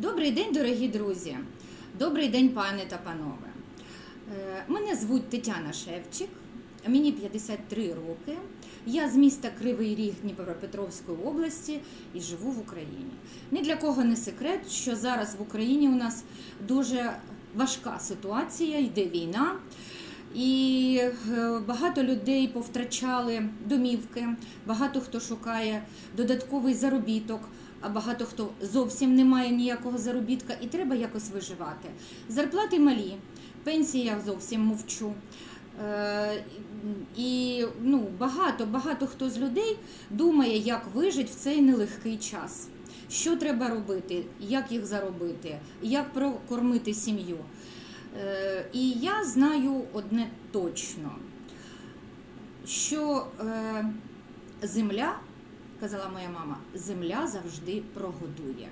Добрий день, дорогі друзі! Добрий день, пане та панове. Е, Мене звуть Тетяна Шевчик, мені 53 роки. Я з міста Кривий Ріг Дніпропетровської області і живу в Україні. Ні для кого не секрет, що зараз в Україні у нас дуже важка ситуація, йде війна. І е, багато людей повтрачали домівки, багато хто шукає додатковий заробіток, а багато хто зовсім не має ніякого заробітка, і треба якось виживати. Зарплати малі, пенсії я зовсім мовчу. Е, І ну, багато, багато хто з людей думає, як вижити в цей нелегкий час. Що треба робити, як їх заробити, як прокормити сім'ю. Е, І я знаю одне точно, що е, земля, казала моя мама, земля завжди прогодує,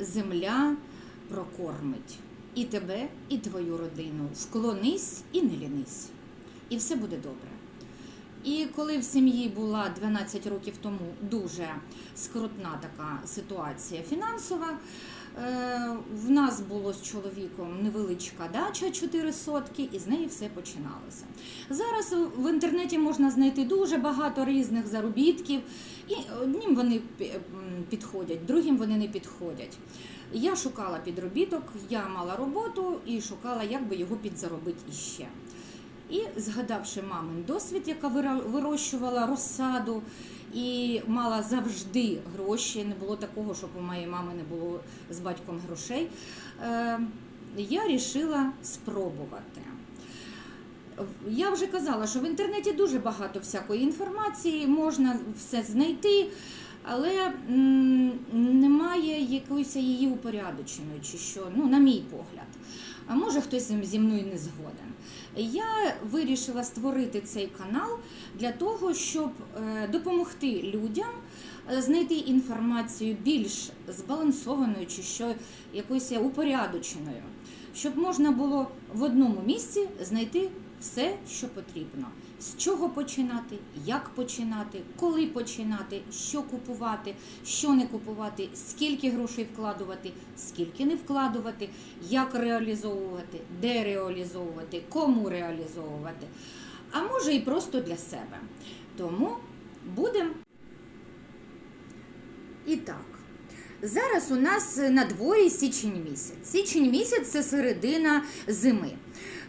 земля прокормить і тебе, і твою родину. Вклонись і не лінись. І все буде добре. І коли в сім'ї була 12 років тому дуже скрутна така ситуація фінансова, в нас було з чоловіком невеличка дача 4 сотки, і з неї все починалося. Зараз в інтернеті можна знайти дуже багато різних заробітків, і одним вони підходять, другим вони не підходять. Я шукала підробіток, я мала роботу і шукала, як би його підзаробити іще. І згадавши мамин досвід, яка вирощувала розсаду і мала завжди гроші, не було такого, щоб у моєї мами не було з батьком грошей, е, я вирішила спробувати. Я вже казала, що в інтернеті дуже багато всякої інформації, можна все знайти, але немає якоїсь її упорядоченої, чи що, ну, на мій погляд. А може хтось зі мною не згоден. Я вирішила створити цей канал для того, щоб е, допомогти людям е, знайти інформацію більш збалансованою чи що якоюсь упорядоченою, щоб можна було в одному місці знайти все, що потрібно. З чого починати, як починати, коли починати, що купувати, що не купувати, скільки грошей вкладувати, скільки не вкладувати, як реалізовувати, де реалізовувати, кому реалізовувати, а може і просто для себе. Тому будемо. І так, зараз у нас на дворі січень місяць. Січень місяць це середина зими.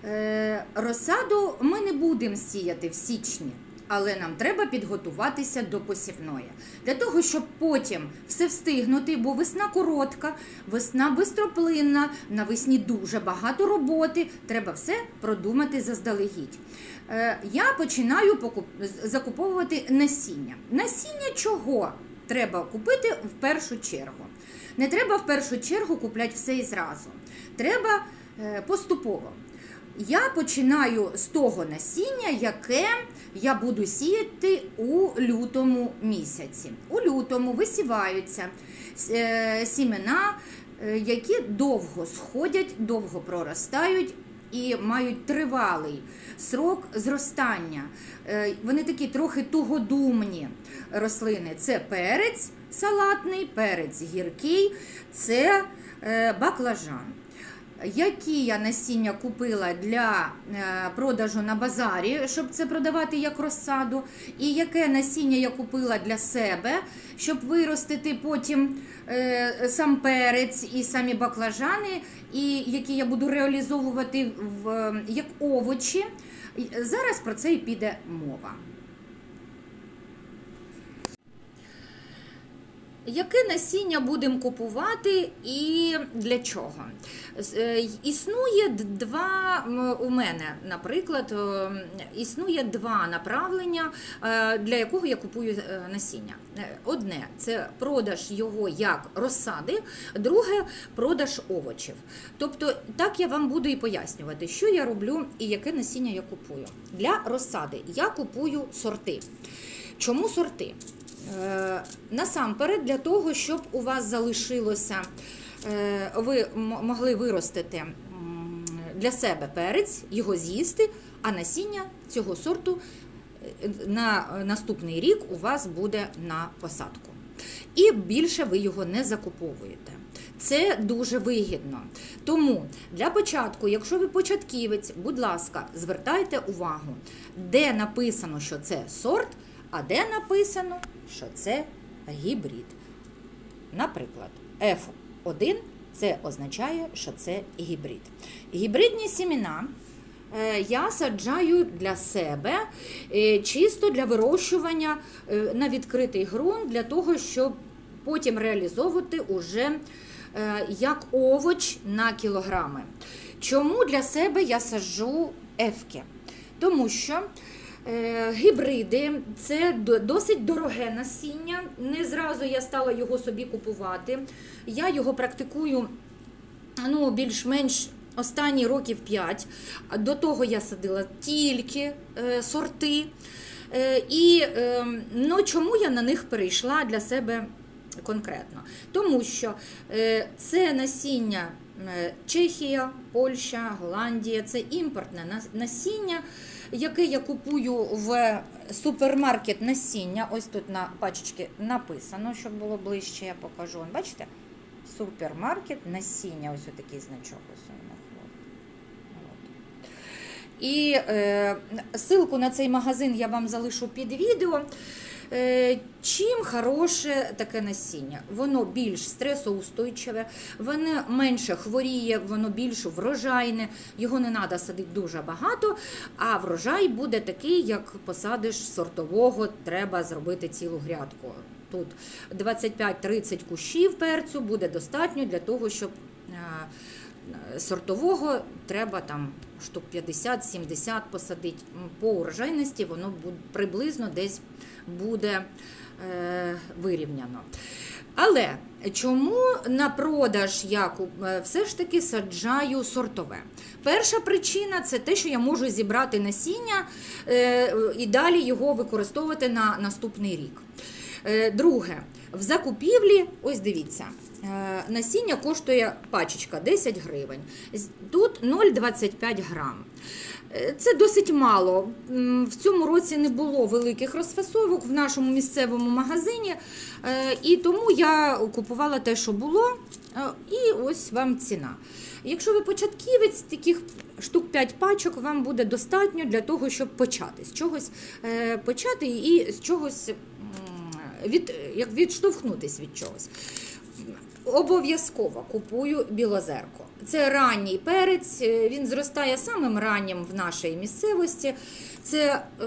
Е, розсаду ми не будемо сіяти в січні. Але нам треба підготуватися до посівної. Для того, щоб потім все встигнути, бо весна коротка, весна бистроплинна, навесні дуже багато роботи, треба все продумати заздалегідь. Е, я починаю закуповувати насіння. Насіння чого треба купити в першу чергу? Не треба в першу чергу купляти все і зразу. Треба е, поступово. Я починаю з того насіння, яке я буду сіяти у лютому місяці. У лютому висіваються е, сімена, е, які довго сходять, довго проростають і мають тривалий срок зростання. Е, Вони такі трохи тугодумні рослини. Це перець салатний, перець гіркий, це е, баклажан. Які я насіння купила для е, продажу на базарі, щоб це продавати як розсаду, і яке насіння я купила для себе, щоб виростити потім е, сам перець і самі баклажани, і які я буду реалізовувати в, як овочі. Зараз про це і піде мова. Яке насіння будемо купувати і для чого? Е, Існує два у мене, наприклад, е, існує два направлення, е, для якого я купую насіння. Одне це продаж його як розсади, друге продаж овочів. Тобто, так я вам буду і пояснювати, що я роблю і яке насіння я купую. Для розсади я купую сорти. Чому сорти? Е, Насамперед, для того, щоб у вас залишилося, е, ви могли виростити для себе перець, його з'їсти, а насіння цього сорту е, на наступний рік у вас буде на посадку. І більше ви його не закуповуєте. Це дуже вигідно. Тому для початку, якщо ви початківець, будь ласка, звертайте увагу, де написано, що це сорт, а де написано, що це гібрид. Наприклад, F1 це означає, що це гібрид. Гібридні сімена е, я саджаю для себе е, чисто для вирощування е, на відкритий ґрунт, для того, щоб потім реалізовувати уже як овоч на кілограми. Чому для себе я саджу ефки? Тому що гібриди це досить дороге насіння. Не зразу я стала його собі купувати. Я його практикую ну, більш-менш останні років 5. До того я садила тільки е, сорти. Е, і е, ну, чому я на них перейшла для себе конкретно? Тому що е, це насіння е, Чехія, Польща, Голландія, це імпортне насіння, яке я купую в супермаркет насіння. Ось тут на пачечці написано, щоб було ближче, я покажу. Бачите? Супермаркет насіння, ось такий значок. Ось у І е, ссылку на цей магазин я вам залишу під відео. Е, чим хороше таке насіння? Воно більш стресоустойчиве, воно менше хворіє, воно більш врожайне, його не треба садити дуже багато, а врожай буде такий, як посадиш сортового, треба зробити цілу грядку. Тут 25-30 кущів перцю буде достатньо для того, щоб е, сортового треба там штук 50-70 посадити. По урожайності воно приблизно десь буде е, вирівняно. Але чому на продаж я е, все ж таки саджаю сортове? Перша причина це те, що я можу зібрати насіння е, і далі його використовувати на наступний рік. Е, Друге, в закупівлі, ось дивіться, е, насіння коштує пачечка 10 гривень. Тут 0,25 грам. Е, Це досить мало. В цьому році не було великих розфасовок в нашому місцевому магазині, і тому я купувала те, що було, і ось вам ціна. Якщо ви початківець, таких штук 5 пачок вам буде достатньо для того, щоб почати з чогось почати і з чогось від, як відштовхнутись від чогось. Обов'язково купую білозерко. Це ранній перець, е, він зростає самим раннім в нашій місцевості. Це е,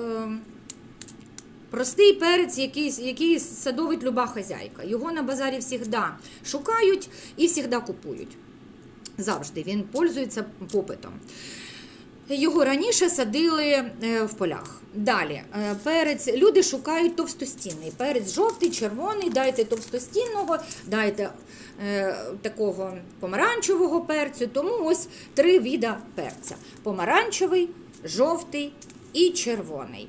простий перець, який, який садовить люба хазяйка. Його на базарі завжди шукають і завжди купують. Завжди він пользується попитом. Його раніше садили е, в полях. Далі е, перець. Люди шукають товстостінний. Перець жовтий, червоний, дайте товстостінного, дайте е, такого помаранчевого перцю. Тому ось три віда перця: помаранчевий, жовтий і червоний.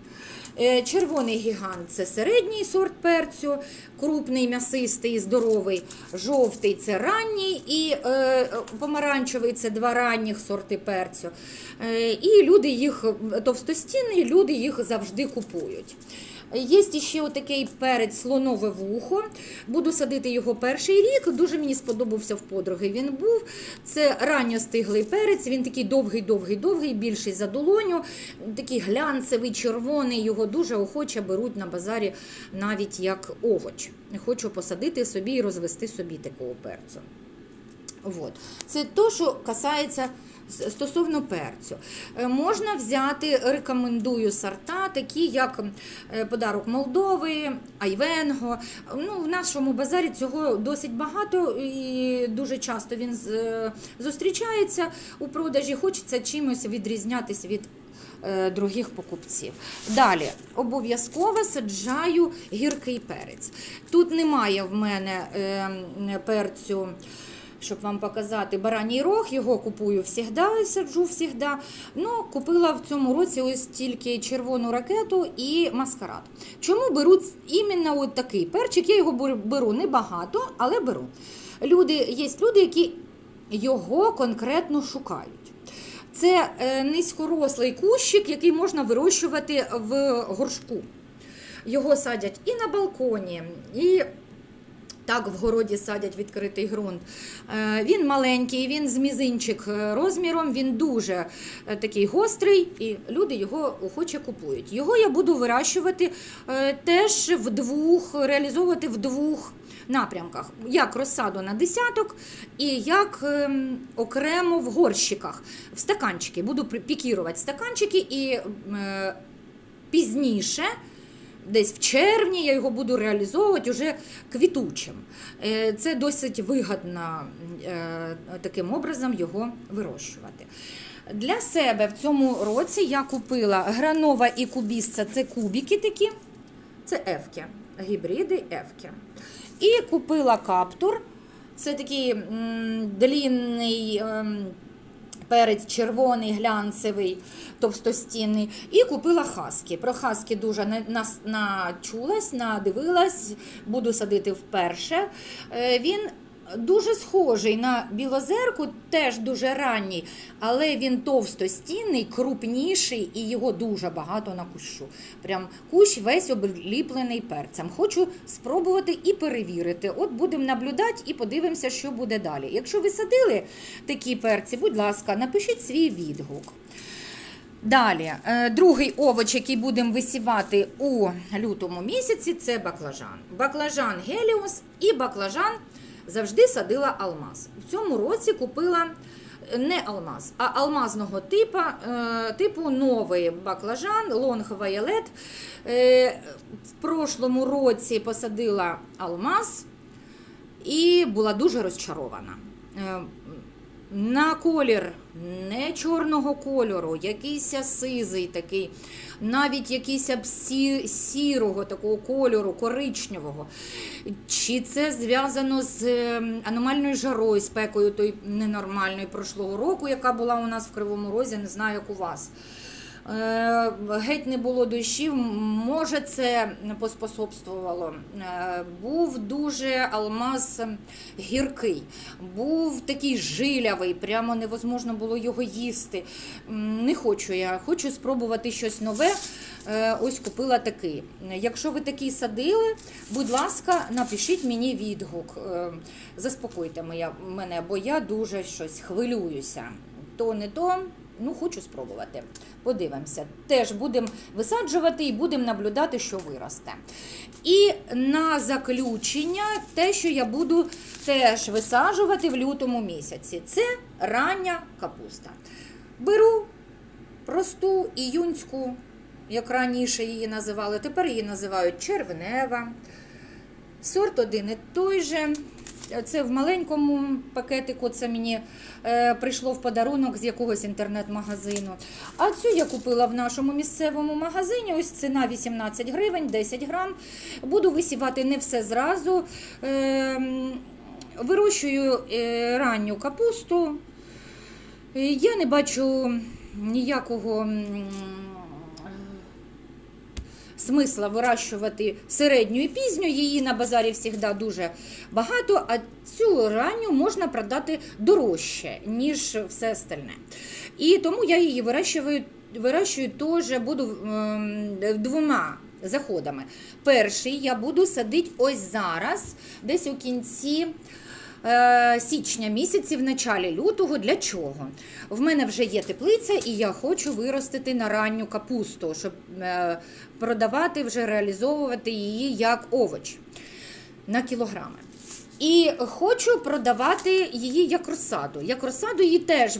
Е, Червоний гігант це середній сорт перцю, крупний, м'ясистий, здоровий. Жовтий це ранній і е, помаранчевий це два ранніх сорти перцю. Е, і люди їх товстостінні, люди їх завжди купують. Є ще отакий перець слонове вухо. Буду садити його перший рік. Дуже мені сподобався в подруги. Він був. Це ранньостиглий перець. Він такий довгий, довгий, довгий, більший за долоню, такий глянцевий, червоний. Його дуже охоче беруть на базарі навіть як овоч. Хочу посадити собі і розвести собі такого перцю. Вот. Це то, що касається стосовно перцю. Е, Можна взяти, рекомендую сорта, такі як е, подарок Молдови, Айвенго. Ну, в нашому базарі цього досить багато і дуже часто він е, зустрічається у продажі. Хочеться чимось відрізнятися від других покупців. Далі обов'язково саджаю гіркий перець. Тут немає в мене перцю. Щоб вам показати бараній рог, його купую завжди, саджу завжди. Ну, купила в цьому році ось тільки червону ракету і маскарад. Чому беру іменно от такий перчик? Я його беру- беру небагато, але беру. Люди, є люди, які його конкретно шукають. Це е, низькорослий кущик, який можна вирощувати в горшку. Його садять і на балконі, і Так, в городі садять відкритий ґрунт. Е, Він маленький, він з мізинчик е, розміром, він дуже е, такий гострий, і люди його охоче купують. Його я буду вирощувати теж в двох, реалізовувати в двох напрямках: як розсаду на десяток, і як ем, окремо в горщиках, в стаканчики. Буду пікірувати стаканчики і пізніше. Десь в червні я його буду реалізовувати уже квітучим. Е, Це досить вигідно е, таким образом його вирощувати. Для себе в цьому році я купила гранова і кубісца це кубики такі, це ефки, гібриди ефки. І купила каптур, це такий м, длінний. ем, перець червоний, глянцевий, товстостінний. І купила хаски. Про хаски дуже начулась, надивилась, буду садити вперше. Е, Він дуже схожий на білозерку, теж дуже ранній, але він товстостінний, крупніший і його дуже багато на кущу. Прям кущ весь обліплений перцем. Хочу спробувати і перевірити. От будемо наблюдати і подивимося, що буде далі. Якщо ви садили такі перці, будь ласка, напишіть свій відгук. Далі, е, другий овоч, який будемо висівати у лютому місяці, це баклажан. Баклажан Геліус і баклажан завжди садила алмаз. В цьому році купила е, не алмаз, а алмазного типу, е, типу новий баклажан, лонг вайолет. Е, В прошлому році посадила алмаз і була дуже розчарована. На колір не чорного кольору, якийсь сизий такий, навіть якийсь сі- сірого такого кольору, коричневого. Чи це зв'язано з е, аномальною жарою, спекою той ненормальної прошлого року, яка була у нас в Кривому Розі, не знаю, як у вас. Е, Геть не було дощів, може це поспособствувало. Е, Був дуже алмаз гіркий, був такий жилявий, прямо невозможно було його їсти. Не хочу я, хочу спробувати щось нове. Е, Ось купила такий. Якщо ви такий садили, будь ласка, напишіть мені відгук. Заспокойте мене, бо я дуже щось хвилююся. То не то. Ну, хочу спробувати. Подивимося. Теж будемо висаджувати і будемо наблюдати, що виросте. І на заключення, те, що я буду теж висаджувати в лютому місяці, це рання капуста. Беру просту іюнську, як раніше її називали, тепер її називають червнева. Сорт один і той же. Це в маленькому пакетику, це мені е, прийшло в подарунок з якогось інтернет-магазину. А цю я купила в нашому місцевому магазині. Ось ціна 18 гривень, 10 грам. Буду висівати не все зразу. Е, вирощую е, ранню капусту. Я не бачу ніякого. Смисла вирощувати середню і пізню. Її на базарі завжди дуже багато, а цю ранню можна продати дорожче, ніж все остальне. І тому я її вирощую, вирощую теж буду ем, двома. Заходами. Перший я буду садити ось зараз, десь у кінці січня місяці, в началі лютого. Для чого? В мене вже є теплиця, і я хочу виростити на ранню капусту, щоб е, продавати, вже реалізовувати її як овоч на кілограми. І хочу продавати її як розсаду. Як розсаду її теж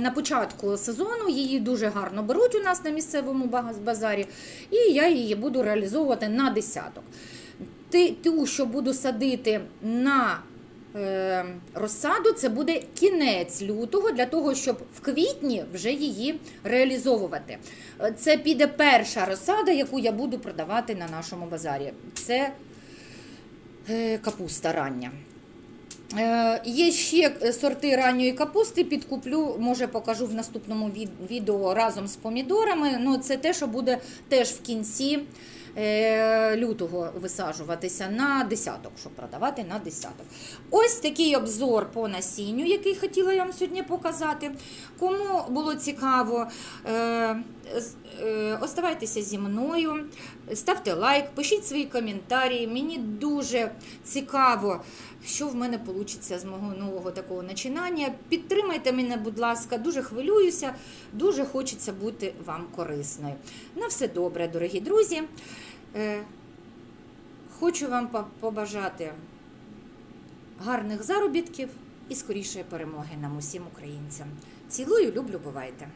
на початку сезону її дуже гарно беруть у нас на місцевому базарі, і я її буду реалізовувати на десяток. Ту, що буду садити на е, розсаду, це буде кінець лютого, для того, щоб в квітні вже її реалізовувати. Е, Це піде перша розсада, яку я буду продавати на нашому базарі. Це е, капуста рання. Е, Є ще сорти ранньої капусти, підкуплю, може покажу в наступному відео разом з помідорами. Ну, це те, що буде теж в кінці лютого висаджуватися на десяток, щоб продавати на десяток. Ось такий обзор по насінню, який хотіла я вам сьогодні показати. Кому було цікаво, е, е, Оставайтеся зі мною, ставте лайк, пишіть свої коментарі. Мені дуже цікаво, що в мене вийде з мого нового такого начинання. Підтримайте мене, будь ласка, дуже хвилююся, дуже хочеться бути вам корисною. На все добре, дорогі друзі. Е, Хочу вам побажати гарних заробітків і скорішої перемоги нам усім українцям. Цілую, люблю, бувайте!